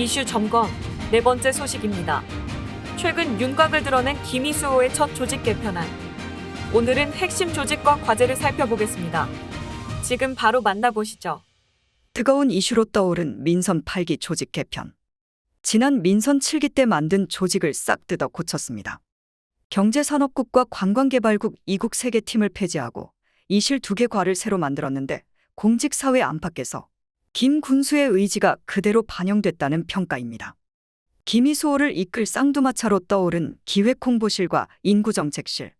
이슈 점검 네 번째 소식입니다. 최근 윤곽을 드러낸 김희수호의 첫 조직 개편안. 오늘은 핵심 조직과 과제를 살펴보겠습니다. 지금 바로 만나보시죠. 뜨거운 이슈로 떠오른 민선 8기 조직 개편. 지난 민선 7기 때 만든 조직을 싹 뜯어 고쳤습니다. 경제산업국과 관광개발국 이국 세개 팀을 폐지하고 이실 두개 과를 새로 만들었는데 공직사회 안팎에서 김 군수의 의지가 그대로 반영됐다는 평가입니다. 김희수호를 이끌 쌍두마차로 떠오른 기획홍보실과 인구정책실.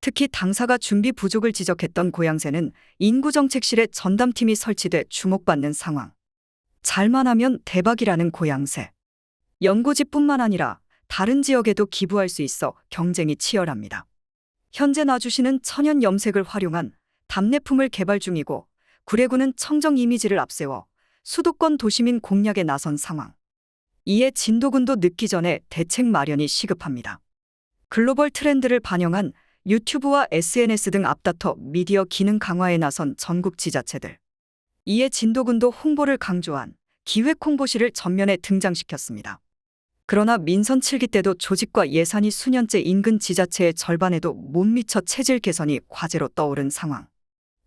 특히 당사가 준비 부족을 지적했던 고양새는 인구정책실에 전담팀이 설치돼 주목받는 상황. 잘만 하면 대박이라는 고양새. 연고지뿐만 아니라 다른 지역에도 기부할 수 있어 경쟁이 치열합니다. 현재 놔주시는 천연 염색을 활용한 답례품을 개발 중이고 구례구는 청정 이미지를 앞세워 수도권 도시민 공략에 나선 상황. 이에 진도군도 늦기 전에 대책 마련이 시급합니다. 글로벌 트렌드를 반영한 유튜브와 SNS 등 앞다퉈 미디어 기능 강화에 나선 전국 지자체들. 이에 진도군도 홍보를 강조한 기획 홍보실을 전면에 등장시켰습니다. 그러나 민선 7기 때도 조직과 예산이 수년째 인근 지자체의 절반에도 못 미쳐 체질 개선이 과제로 떠오른 상황.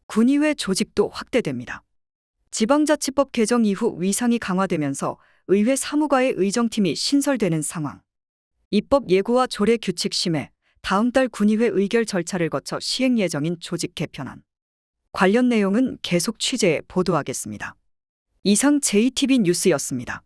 군의회 조직도 확대됩니다. 지방자치법 개정 이후 위상이 강화되면서 의회 사무과의 의정팀이 신설되는 상황. 입법 예고와 조례 규칙 심해, 다음 달 군의회 의결 절차를 거쳐 시행 예정인 조직 개편안. 관련 내용은 계속 취재해 보도하겠습니다. 이상 JTB 뉴스였습니다.